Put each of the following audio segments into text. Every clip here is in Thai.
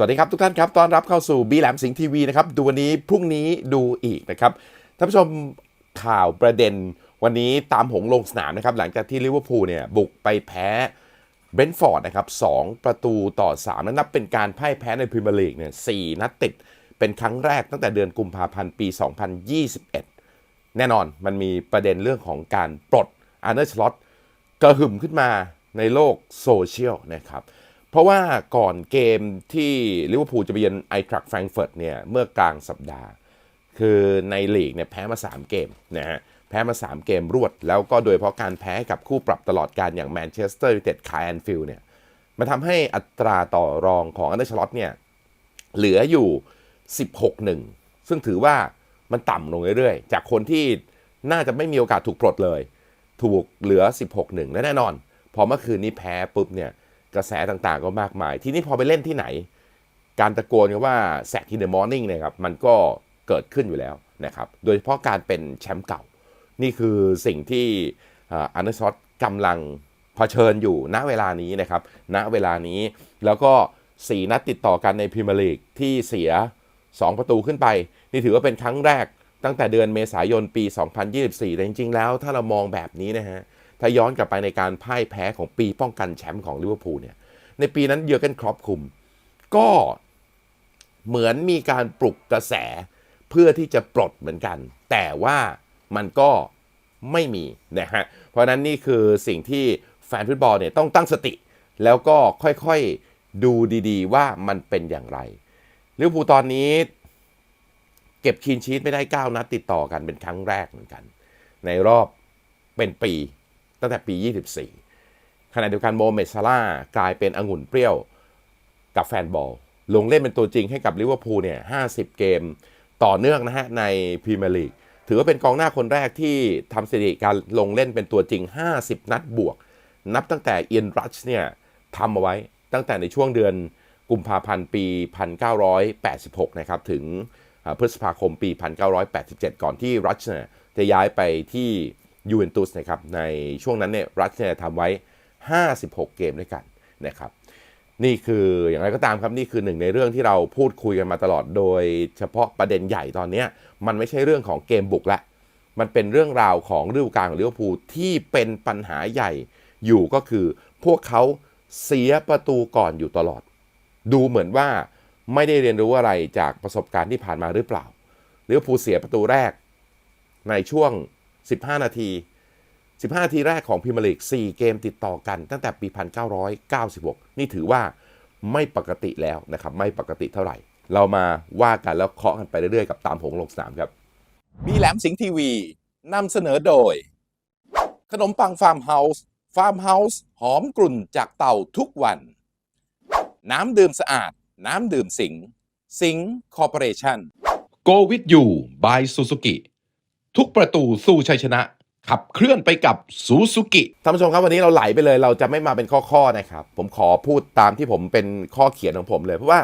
สวัสดีครับทุกท่านครับต้อนรับเข้าสู่บีแหลมสิงห์ทีวีนะครับดูวันนี้พรุ่งนี้ดูอีกนะครับท่านผู้ชมข่าวประเด็นวันนี้ตามหงลงสนามนะครับหลังจากที่ลิเวอร์พูลเนี่ยบุกไปแพ้เบรนท์ฟอร์ดนะครับสองประตูต่อ3นั้นนับเป็นการพ่ายแพ้ในพรีเมียร์ลีกเนี่ยสนัดติดเป็นครั้งแรกตั้งแต่เดือนกุมภาพันธ์ปี 2021 แน่นอนมันมีประเด็นเรื่องของการปลดอาร์เนอร์ชลอตกระหึ่มขึ้นมาในโลกโซเชียลนะครับ เพราะว่าก่อนเกมที่ลิเวอร์พูลจะไปเยือนไอทรัคแฟรงเฟิร์ตเนี่ยเมื่อกลางสัปดาห์ คือในลีกเนี่ยแพ้มา 3 เกมนะฮะแพ้มา 3 เกมรวด แล้วก็โดยเฉพาะการแพ้กับคู่ปรับตลอดการอย่างแมนเชสเตอร์ยูไนเต็ดคายแอนฟิลด์เนี่ยมันทำให้อัตราต่อรองของอันเดอร์ชลอตเนี่ยเหลืออยู่ 16-1 ซึ่งถือว่ามันต่ำลงเรื่อยๆ จากคนที่น่าจะไม่มีโอกาสถูกปลดเลย ถูกเหลือ 16-1 และแน่นอน พอเมื่อคืนนี้แพ้ปุ๊บเนี่ย กระแสต่างๆก็มากมาย ทีนี้พอไปเล่นที่ไหน การตะโกนกันว่าแซก in the morning เนะครับมันก็เกิดขึ้นอยู่แล้วนะครับโดยเฉพาะการเป็นแชมป์เก่า นี่คือสิ่งที่อันเดอร์ชอตกำลังเผชิญอยู่ณเวลานี้นะครับณเวลานี้แล้วก็ 4 นัดติดต่อกันในพรีเมียร์ลีกที่เสีย 2 ประตูขึ้นไป นี่ถือว่าเป็นครั้งแรกตั้งแต่เดือนเมษายนปี 2024 แต่จริงๆ แล้วถ้าเรามองแบบนี้นะฮะ ถ้าย้อนกลับไปในการพ่ายแพ้ของปีป้องกันแชมป์ของลิเวอร์พูลเนี่ย ในปีนั้นเยอร์เกนครอปคุม ก็เหมือนมีการปลุกกระแสเพื่อที่จะปลดเหมือนกัน แต่ว่ามันก็ไม่มีนะฮะ เพราะฉะนั้นนี่คือสิ่งที่แฟนฟุตบอลเนี่ยต้องตั้งสติ แล้วก็ค่อยๆดูดีๆ ว่ามันเป็นอย่างไรลิเวอร์พูลตอนนี้ เก็บคีนชีตไม่ได้ 9 นัดติดต่อกันเป็นครั้งแรกเหมือนกัน ในรอบเป็นปี ตั้งแต่ปี 24 ขณะเดียวกันโมเมดซาร่ากลายเป็นองุ่นเปรี้ยวกับแฟนบอล ลงเล่นเป็นตัวจริงให้กับลิเวอร์พูลเนี่ย50 เกมต่อเนื่องนะฮะในพรีเมียร์ลีกถือว่าเป็นกองหน้าคนแรกที่ทำสถิติการลงเล่นเป็นตัวจริง 50 นัดบวก นับตั้งแต่เอียนรัชเนี่ยทำเอาไว้ตั้งแต่ในช่วงเดือนกุมภาพันธ์ปี 1986 นะครับ ถึงพฤษภาคมปี 1987 ก่อนที่รัชเนี่ยจะย้ายไปที่ ยูเวนตุสนะครับในช่วงนั้นเนี่ยรัชเนี่ยทำไว้ 56 เกมด้วยกันนะครับนี่คืออย่างไรก็ตามครับนี่คือหนึ่งในเรื่องที่เราพูดคุยกันมาตลอดโดยเฉพาะประเด็นใหญ่ตอนนี้มันไม่ใช่เรื่องของเกมบุกละมันเป็นเรื่องราวของฤดูกาลของลิเวอร์พูลที่เป็นปัญหาใหญ่อยู่ก็คือ พวกเขาเสียประตูก่อนอยู่ตลอด ดูเหมือนว่าไม่ได้เรียนรู้อะไรจากประสบการณ์ที่ผ่านมาหรือเปล่าลิเวอร์พูลเสียประตูแรก ในช่วง 15 นาที 15 นาทีแรกของพรีเมียร์ลีก4 เกมติดต่อกันตั้งแต่ปี 1996 นี่ถือว่าไม่ปกติแล้วนะครับ ไม่ปกติเท่าไหร่ เรามาว่ากันแล้วเคาะกันไปเรื่อยๆ กับตามหงลงสนามครับ มีแหลมสิงห์ทีวีนำเสนอโดย ขนมปังฟาร์มเฮาส์ฟาร์มเฮาส์หอมกลุ่นจากเต่าทุกวัน น้ำดื่มสะอาด น้ำดื่มสิงห์สิงห์คอร์ปอเรชั่น Go with you by Suzuki ทุกประตูสู่ชัยชนะ ขับเคลื่อนไปกับ Suzuki ท่านผู้ชมครับวันนี้เราไหลไปเลย เราจะไม่มาเป็นข้อๆนะครับ ผมขอพูดตามที่ผมเป็นข้อเขียนของผมเลย เพราะว่า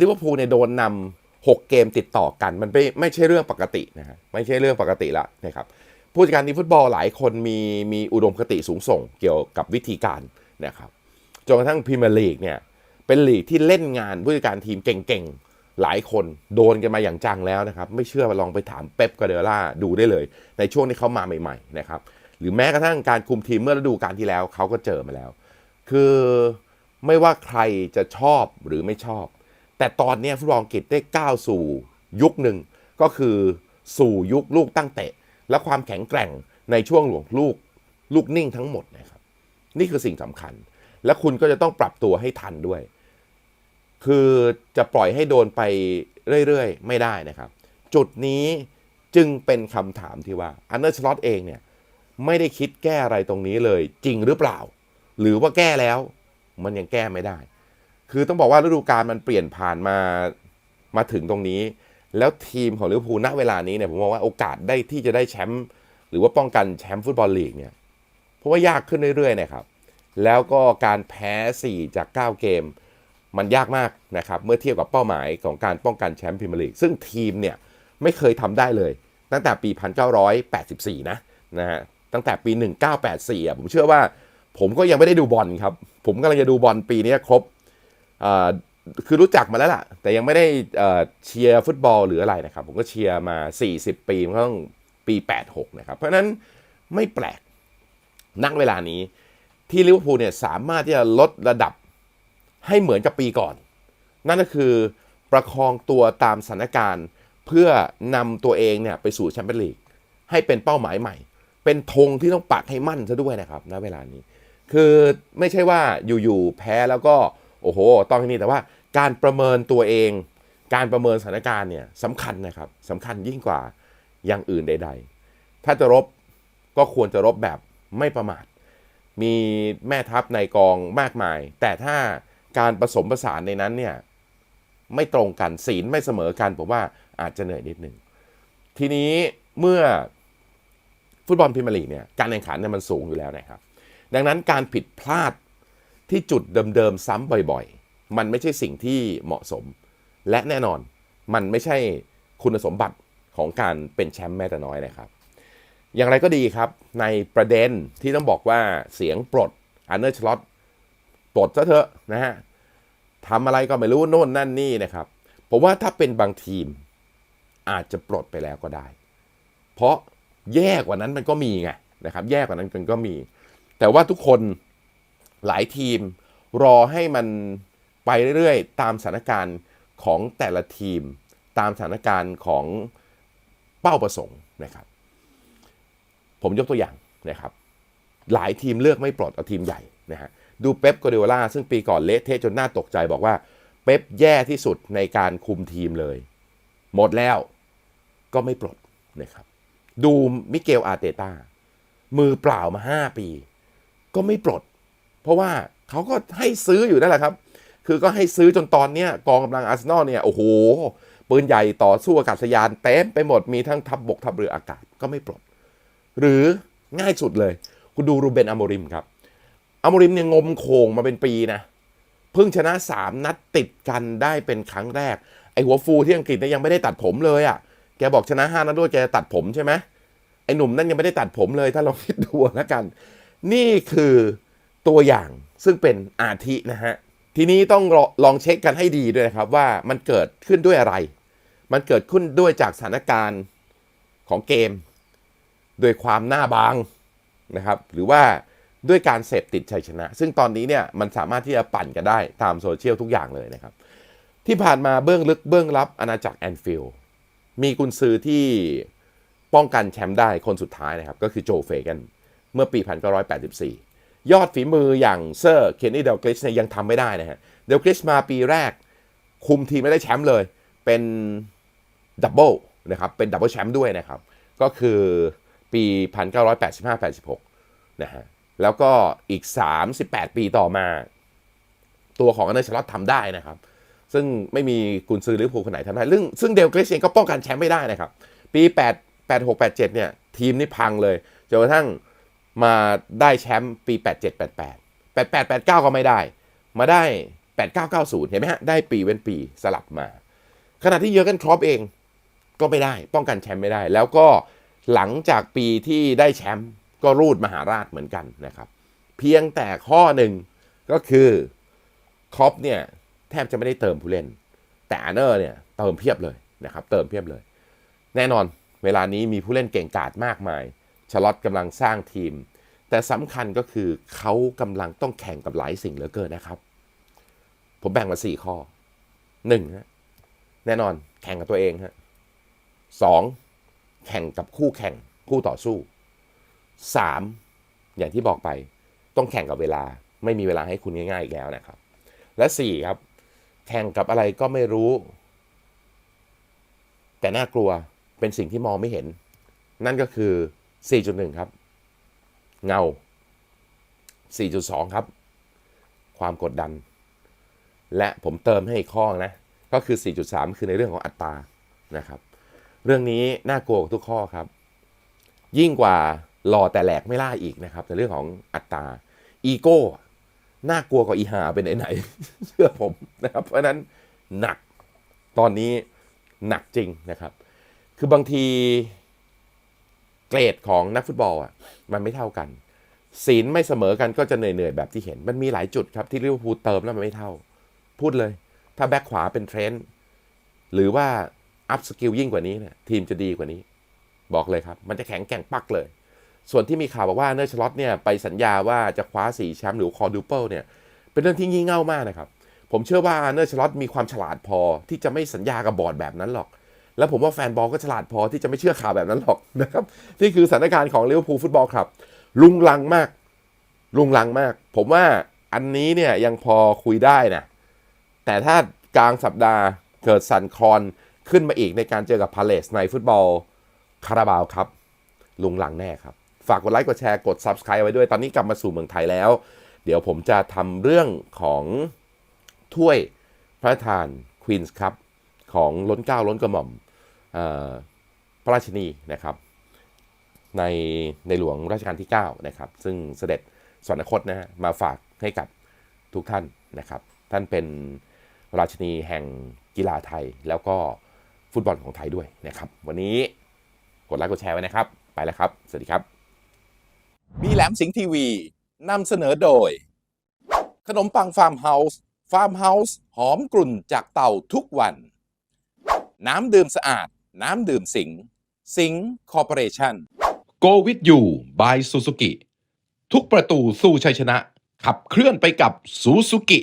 ลิเวอร์พูลเนี่ยโดนนำ6เกมติดต่อกัน มันไม่ไม่ใช่เรื่องปกตินะฮะไม่ใช่เรื่องปกติละนะครับผู้จัดการทีมฟุตบอลหลายคนมีมีอุดมคติสูงส่งเกี่ยวกับวิธีการนะครับจนกระทั่งพรีเมียร์ลีกเนี่ยเป็นลีกที่เล่นงานผู้จัดการทีมเก่งๆ หลายคนโดนกันมาอย่างจังแล้วนะครับ ไม่เชื่อลองไปถามเป๊ปกาเดล่าดูได้เลย ในช่วงที่เขามาใหม่ๆนะครับหรือแม้กระทั่งการคุมทีมเมื่อฤดูกาลที่แล้วเขาก็เจอมาแล้ว คือไม่ว่าใครจะชอบหรือไม่ชอบ แต่ตอนนี้ฟุตบอลอังกฤษได้ก้าวสู่ยุคหนึ่งก็คือสู่ยุคลูกตั้งเตะ และความแข็งแกร่งในช่วงหลวงลูกลูกนิ่งทั้งหมดนะครับนี่คือสิ่งสำคัญ และคุณก็จะต้องปรับตัวให้ทันด้วย คือจะปล่อยให้โดนไปเรื่อยๆ ไม่ได้นะครับ จุดนี้จึงเป็นคำถามที่ว่าอันเดอร์ชลอตเองเนี่ยไม่ได้คิดแก้อะไรตรงนี้เลยจริงหรือเปล่า หรือว่าแก้แล้วมันยังแก้ไม่ได้ คือต้องบอกว่าฤดูกาลมันเปลี่ยนผ่านมามาถึงตรงนี้ แล้วทีมของลิเวอร์พูลณเวลานี้เนี่ยผมมองว่าโอกาสได้ที่จะได้แชมป์หรือว่าป้องกันแชมป์ฟุตบอลลีกเนี่ยเพราะว่ายากขึ้นเรื่อยๆนะครับแล้วก็การแพ้ 4 จาก 9 เกม มันยากมากนะครับเมื่อเทียบกับเป้าหมายของการป้องกันแชมป์พรีเมียร์ลีกซึ่งทีมเนี่ยไม่เคยทำได้เลย ตั้งแต่ปี 1984 นะนะฮะตั้งแต่ปี 1984อ่ผมเชื่อว่า ผมก็ยังไม่ได้ดูบอลครับ ผมกำลังจะดูบอลปีนี้ครบคือรู้จักมาแล้วล่ะ แต่ยังไม่ได้เชียร์ฟุตบอลหรืออะไรนะครับ ผมก็เชียร์มา 40 ปีมันต้องปี 86 นะครับ เพราะฉะนั้นไม่แปลกนักเวลานี้ที่ลิเวอร์พูลเนี่ยสามารถที่จะลดระดับ ให้เหมือนกับปีก่อน นั่นก็คือประคองตัวตามสถานการณ์ เพื่อนำตัวเองเนี่ยไปสู่แชมเปี้ยนลีกให้เป็นเป้าหมายใหม่ เป็นธงที่ต้องปักให้มั่นซะด้วยนะครับณเวลานี้ คือไม่ใช่ว่าอยู่ๆแพ้แล้วก็โอ้โหต้องที่นี่แต่ว่าการประเมินตัวเองการประเมินสถานการณ์เนี่ยสำคัญนะครับสำคัญยิ่งกว่าอย่างอื่นใด ๆ ถ้าจะรบก็ควรจะรบแบบไม่ประมาท มีแม่ทัพในกองมากมาย แต่ถ้า การผสมผสานในนั้นเนี่ยไม่ตรงกันศีลไม่เสมอกันผมว่าอาจจะเหนื่อยนิดหนึ่งทีนี้เมื่อฟุตบอลพรีเมียร์ลีกเนี่ยการแข่งขันเนี่ยมันสูงอยู่แล้วนะครับ ดังนั้นการผิดพลาดที่จุดเดิมๆซ้ำบ่อยๆ มันไม่ใช่สิ่งที่เหมาะสม และแน่นอนมันไม่ใช่คุณสมบัติของการเป็นแชมป์แม้แต่น้อยนะครับ อย่างไรก็ดีครับ ในประเด็นที่ต้องบอกว่าเสียงปลดอันเนอร์ชลอตปลดซะเถอะนะฮะ ทำอะไรก็ไม่รู้โน่นนั่นนี่นะครับผมว่าถ้าเป็นบางทีมอาจจะปลดไปแล้วก็ได้ เพราะแย่กว่านั้นมันก็มีไงนะครับ แย่กว่านั้นมันก็มี แต่ว่าทุกคนหลายทีมรอให้มันไปเรื่อยๆ ตามสถานการณ์ของแต่ละทีม ตามสถานการณ์ของเป้าประสงค์นะครับ ผมยกตัวอย่างนะครับ หลายทีมเลือกไม่ปลดเอาทีมใหญ่นะฮะ ดูเป๊ปกวาดิโอลาซึ่งปีก่อนเละเทะจนน่าตกใจบอกว่า เป๊ปแย่ที่สุดในการคุมทีมเลย หมดแล้วก็ไม่ปลดนะครับ ดูมิเกลอาเตตามือเปล่ามา 5 ปี ก็ไม่ปลด เพราะว่าเขาก็ให้ซื้ออยู่นั่นแหละครับ คือก็ให้ซื้อจนตอนเนี้ยกองกำลังอาร์เซนอลเนี่ยโอ้โหปืนใหญ่ต่อสู้อากาศยานเต็มไปหมดมีทั้งทับบกทัพเรืออากาศก็ไม่ปลด หรือง่ายสุดเลย คุณดูรูเบนอโมริมครับ อมริมเนี่ยงมโขงมาเป็นปีนะเพิ่งชนะ 3 นัดติดกันได้เป็นครั้งแรก ไอหัวฟูที่อังกฤษเนี่ยยังไม่ได้ตัดผมเลยอะ่ะแกบอกชนะ5นัดด้วยแกจะตัดผมใช่ไหมไอหนุ่มนั่นยังไม่ได้ตัดผมเลยถ้าลองคิดดูแล้วกัน นี่คือตัวอย่างซึ่งเป็นอาทินะฮะทีนี้ต้องลองเช็คกันให้ดีด้วยนะครับว่ามันเกิดขึ้นด้วยอะไร มันเกิดขึ้นด้วยจากสถานการณ์ของเกมด้วยความหน้าบางนะครับ หรือว่า ด้วยการเสพติดชัยชนะ ซึ่งตอนนี้เนี่ยมันสามารถที่จะปั่นกันได้ตามโซเชียลทุกอย่างเลยนะครับ ที่ผ่านมาเบื้องลึกเบื้องลับอาณาจักรแอนฟิลด์มีกุนซือที่ป้องกันแชมป์ได้คนสุดท้ายนะครับ ก็คือโจเฟกัน เมื่อปี 1984 ยอดฝีมืออย่างเซอร์เคนนี่เดลกริชเนี่ยยังทำไม่ได้นะฮะเดลกริชมาปีแรก คุมทีมไม่ได้แชมป์เลย เป็นดับเบิลนะครับเป็นดับเบิลแชมป์ด้วยนะครับ ก็คือปี 1985-86 นะฮะ แล้วก็อีก 38 ปีต่อมา ตัวของอันเดอร์ชาร์ลอตทำได้นะครับ ซึ่งไม่มีกุนซือลิเวอร์พูลคนไหนทำได้ ซึ่งซึ่งเดลเกรสเองก็ป้องกันแชมป์ไม่ได้นะครับ ปี 8 8 6 8 7 เนี่ย ทีมนี่พังเลยจนกระทั่งมาได้แชมป์ปี 87 88 88 89 ก็ไม่ได้ มาได้ 89 90 เห็นไหมฮะ ได้ปีเว้นปีสลับมา ขณะที่เยอร์เกนครอปเองก็ไม่ได้ ป้องกันแชมป์ไม่ได้ แล้วก็หลังจากปีที่ได้แชมป์ ก็รูดมหาราชเหมือนกันนะครับ เพียงแต่ข้อหนึ่งก็คือคอปเนี่ยแทบจะไม่ได้เติมผู้เล่น แต่อเนอร์เนี่ยเติมเพียบเลยนะครับ เติมเพียบเลย แน่นอนเวลานี้มีผู้เล่นเก่งกาจมากมายชลอตกำลังสร้างทีม แต่สำคัญก็คือเขากำลังต้องแข่งกับหลายสิ่งเหลือเกินนะครับ ผมแบ่งมาสี่ข้อหนึ่งฮะแน่นอนแข่งกับตัวเองฮะสองแข่งกับคู่แข่งคู่ต่อสู้ สามอย่างที่บอกไปต้องแข่งกับเวลา ไม่มีเวลาให้คุณง่ายๆอีกแล้วนะครับ และสี่ครับแข่งกับอะไรก็ไม่รู้ แต่น่ากลัวเป็นสิ่งที่มองไม่เห็น นั่นก็คือ 4.1 ครับ เงา 4.2 ครับ ความกดดัน และผมเติมให้อีกข้อนะ ก็คือ 4.3 คือในเรื่องของอัตรานะครับ เรื่องนี้น่ากลัวทุกข้อครับ ยิ่งกว่า หล่อแต่แหลกไม่ล่าอีกนะครับ ในเรื่องของอัตราอีโก้น่ากลัวกว่าอีหาไปไหนๆเชื่อผมนะครับ เพราะนั้นหนักตอนนี้หนักจริงนะครับ คือบางทีเกรดของนักฟุตบอลอะมันไม่เท่ากันศีลไม่เสมอกันก็จะเหนื่อยๆแบบที่เห็น มันมีหลายจุดครับที่ลิเวอร์พูลเติมแล้วมันไม่เท่า พูดเลย ถ้าแบ็คขวาเป็นเทรนด์หรือว่าอัพสกิลยิ่งกว่านี้เนี่ยทีมจะดีกว่านี้ บอกเลยครับ มันจะแข็งแกร่งปักเลย ส่วนที่มีข่าวบอกว่าเนอร์ชลอตเนี่ยไปสัญญาว่าจะคว้าสี่แชมป์หรือคอดูเปิลเนี่ยเป็นเรื่องที่งี่เง่ามากนะครับผมเชื่อว่าเนอร์ชลอตมีความฉลาดพอที่จะไม่สัญญากับบอร์ดแบบนั้นหรอก แล้วผมว่าแฟนบอลก็ฉลาดพอที่จะไม่เชื่อข่าวแบบนั้นหรอกนะครับนี่คือสถานการณ์ของลิเวอร์พูลฟุตบอลครับ ลุงลังมาก ลุงลังมาก ผมว่าอันนี้เนี่ยยังพอคุยได้นะแต่ถ้ากลางสัปดาห์เกิดสันคอนขึ้นมาอีกในการเจอกับพาเลสในฟุตบอลคาราบาวครับ ลุงลังแน่ครับ ฝากกดไลค์กดแชร์กด Subscribe ไว้ด้วยตอนนี้กลับมาสู่เมืองไทยแล้ว เดี๋ยวผมจะทำเรื่องของถ้วยพระราชทานควีนส์ครับของล้นเก้าล้นกระหม่อมอพระราชินีนะครับ ในในหลวงรัชกาลที่ 9 นะครับ ซึ่งเสด็จสวรรคตนะฮะมาฝากให้กับทุกท่านนะครับ ท่านเป็นราชินีแห่งกีฬาไทยแล้วก็ฟุตบอลของไทยด้วยนะครับ วันนี้กดไลค์กดแชร์ไว้นะครับ ไปแล้วครับ สวัสดีครับ มีแหลมสิงห์ทีวีนำเสนอโดย ขนมปังฟาร์มเฮาส์ฟาร์มเฮาส์หอมกลุ่นจากเต่าทุกวัน น้ำดื่มสะอาด น้ำดื่มสิงห์สิงห์คอร์ปอเรชั่น Go with you by Suzuki ทุกประตูสู่ชัยชนะ ขับเคลื่อนไปกับ Suzuki